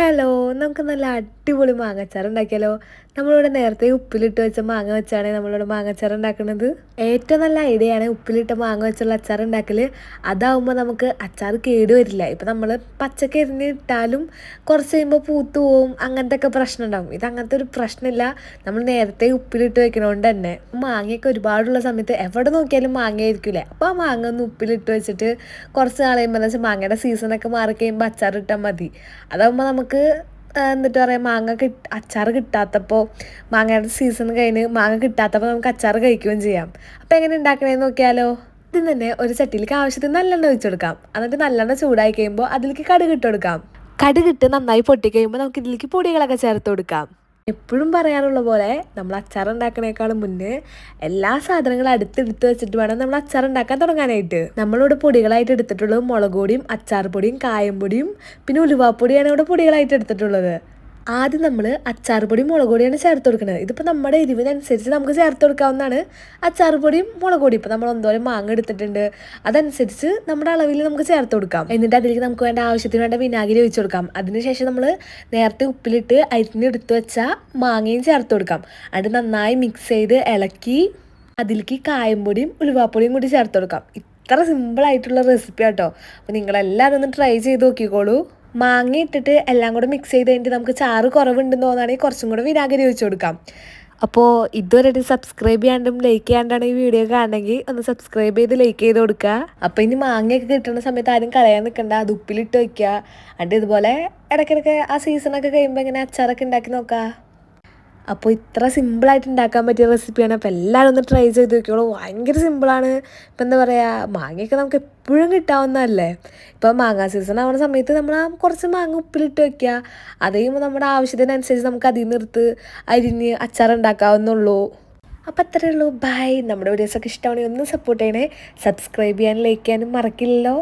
Hello നമുക്ക് നല്ല അടിപൊളി മാങ്ങച്ചാർ ഉണ്ടാക്കിയാലോ നമ്മളിവിടെ നേരത്തെ ഉപ്പിലിട്ട് വെച്ച മാങ്ങ വെച്ചാണ് നമ്മളിവിടെ മാങ്ങച്ചാർ ഉണ്ടാക്കുന്നത് ഏറ്റവും നല്ല ഐഡിയ ആണ് ഉപ്പിലിട്ട മാങ്ങ വെച്ചുള്ള അച്ചാർ ഉണ്ടാക്കൽ അതാവുമ്പോൾ നമുക്ക് അച്ചാർ കേട് വരില്ല. ഇപ്പം നമ്മൾ പച്ചക്ക് എരിഞ്ഞ് ഇട്ടാലും കുറച്ച് കഴിയുമ്പോൾ പൂത്തു പോവും അങ്ങനത്തെ ഒക്കെ പ്രശ്നം ഉണ്ടാവും ഇത് അങ്ങനത്തെ ഒരു പ്രശ്നമില്ല. നമ്മൾ നേരത്തെ ഉപ്പിലിട്ട് വെക്കണോണ്ട് തന്നെ. മാങ്ങയൊക്കെ ഒരുപാടുള്ള സമയത്ത് എവിടെ നോക്കിയാലും മാങ്ങ ആയിരിക്കില്ലേ അപ്പോൾ ആ മാങ്ങ ഒന്ന് ഉപ്പിലിട്ട് വെച്ചിട്ട് കുറച്ച് നാൾ കഴിയുമ്പോൾ വെച്ചാൽ മാങ്ങയുടെ സീസണൊക്കെ മാറി കഴിയുമ്പോൾ അച്ചാർ ഇട്ടാൽ മതി. അതാവുമ്പോൾ നമുക്ക് എന്നിട്ട് പറയാം മാങ്ങ കിട്ട അച്ചാർ കിട്ടാത്തപ്പോൾ മാങ്ങയുടെ സീസൺ കഴിഞ്ഞ് മാങ്ങ കിട്ടാത്തപ്പോൾ നമുക്ക് അച്ചാർ കഴിക്കുകയും ചെയ്യാം. അപ്പോൾ എങ്ങനെ ഉണ്ടാക്കണേന്ന് നോക്കിയാലോ? ഇതിൽ തന്നെ ഒരു ചട്ടിയിലേക്ക് ആവശ്യത്തിന് നല്ലെണ്ണ ഒഴിച്ചു കൊടുക്കാം. എന്നിട്ട് നല്ലെണ്ണ ചൂടായി കഴിയുമ്പോൾ അതിലേക്ക് കടുക് ഇട്ട് കൊടുക്കാം. കടുകിട്ട് നന്നായി പൊട്ടി കഴിയുമ്പോൾ നമുക്ക് ഇതിലേക്ക് പൊടികളൊക്കെ ചേർത്ത് കൊടുക്കാം. എപ്പോഴും പറയാറുള്ള പോലെ നമ്മൾ അച്ചാർ ഉണ്ടാക്കണേക്കാളും മുന്നേ എല്ലാ സാധനങ്ങളും അടുത്തെടുത്ത് വെച്ചിട്ട് വേണം നമ്മൾ അച്ചാർ ഉണ്ടാക്കാൻ തുടങ്ങാനായിട്ട്. നമ്മളിവിടെ പൊടികളായിട്ട് എടുത്തിട്ടുള്ളത് മുളക് പൊടിയും അച്ചാർ പൊടിയും കായം പൊടിയും പിന്നെ ഉലുവാപ്പൊടിയാണ് ഇവിടെ പൊടികളായിട്ട് എടുത്തിട്ടുള്ളത്. ആദ്യം നമ്മൾ അച്ചാർ പൊടിയും മുളക് പൊടിയാണ് ചേർത്ത് കൊടുക്കുന്നത് ഇതിപ്പോൾ നമ്മുടെ എരിവിനനുസരിച്ച് നമുക്ക് ചേർത്ത് കൊടുക്കാവുന്നതാണ്. അച്ചാർ പൊടിയും മുളക് പൊടി ഇപ്പോൾ നമ്മൾ എന്തോരം മാങ്ങ എടുത്തിട്ടുണ്ട്. അതനുസരിച്ച് നമ്മുടെ അളവിൽ നമുക്ക് ചേർത്ത് കൊടുക്കാം. എന്നിട്ട് അതിലേക്ക് നമുക്ക് വേണ്ട ആവശ്യത്തിന് വേണ്ട വിനാഗിരി ഒഴിച്ചു കൊടുക്കാം. അതിനുശേഷം നമ്മൾ നേരത്തെ ഉപ്പിലിട്ട് അരിഞ്ഞെടുത്ത് വെച്ച മാങ്ങയും ചേർത്ത് കൊടുക്കാം. അത് നന്നായി മിക്സ് ചെയ്ത് ഇളക്കി അതിലേക്ക് കായംപൊടിയും ഉലുവാപ്പൊടിയും കൂടി ചേർത്ത് കൊടുക്കാം. ഇത്ര സിമ്പിളായിട്ടുള്ള റെസിപ്പി ആട്ടോ. അപ്പോൾ നിങ്ങളെല്ലാവരും ഒന്ന് ട്രൈ ചെയ്ത് നോക്കിക്കോളൂ. മാങ്ങ ഇട്ടിട്ട് എല്ലാം കൂടെ മിക്സ് ചെയ്ത് കഴിഞ്ഞിട്ട് നമുക്ക് ചാറ് കുറവുണ്ടെന്ന് തോന്നുകയാണെങ്കിൽ കുറച്ചും കൂടെ വിനാഗിരി ഒഴിച്ചു കൊടുക്കാം. അപ്പോൾ ഇതുവരെ സബ്സ്ക്രൈബ് ചെയ്യാണ്ടും ലൈക്ക് ചെയ്യാണ്ടാണ് ഈ വീഡിയോ കാണണമെങ്കിൽ ഒന്ന് സബ്സ്ക്രൈബ് ചെയ്ത് ലൈക്ക് ചെയ്ത് കൊടുക്കുക. അപ്പോൾ ഇനി മാങ്ങയൊക്കെ കിട്ടുന്ന സമയത്ത് ആരും കളയാൻ നിൽക്കണ്ട. അത് ഉപ്പിലിട്ട് വയ്ക്കുക അണ്ട് ഇതുപോലെ ഇടയ്ക്കിടയ്ക്ക് ആ സീസണൊക്കെ കഴിയുമ്പോൾ ഇങ്ങനെ അച്ചാറൊക്കെ ഉണ്ടാക്കി നോക്കുക. അപ്പോൾ ഇത്ര സിമ്പിളായിട്ട് ഉണ്ടാക്കാൻ പറ്റിയ റെസിപ്പിയാണ് അപ്പോൾ എല്ലാവരും ഒന്ന് ട്രൈ ചെയ്ത് നോക്കിയോളൂ ഭയങ്കര സിമ്പിളാണ് ഇപ്പം എന്താ പറയുക മാങ്ങയൊക്കെ നമുക്ക് എപ്പോഴും കിട്ടാവുന്നതല്ലേ? ഇപ്പം മാങ്ങ സീസൺ ആവുന്ന സമയത്ത് നമ്മൾ ആ കുറച്ച് മാങ്ങ ഉപ്പിലിട്ട് വെക്കുക. അത് കഴിയുമ്പോൾ നമ്മുടെ ആവശ്യത്തിനനുസരിച്ച് നമുക്ക് അതിൽ നിർത്ത് അരിഞ്ഞ് അച്ചാർ ഉണ്ടാക്കാവുന്നുള്ളൂ അപ്പോൾ അത്രയേ ഉള്ളൂ. ബൈ നമ്മുടെ വീഡിയോസൊക്കെ ഇഷ്ടമാണെങ്കിൽ ഒന്ന് സപ്പോർട്ട് ചെയ്യണേ. സബ്സ്ക്രൈബ് ചെയ്യാനും ലൈക്ക് ചെയ്യാനും മറക്കില്ലല്ലോ.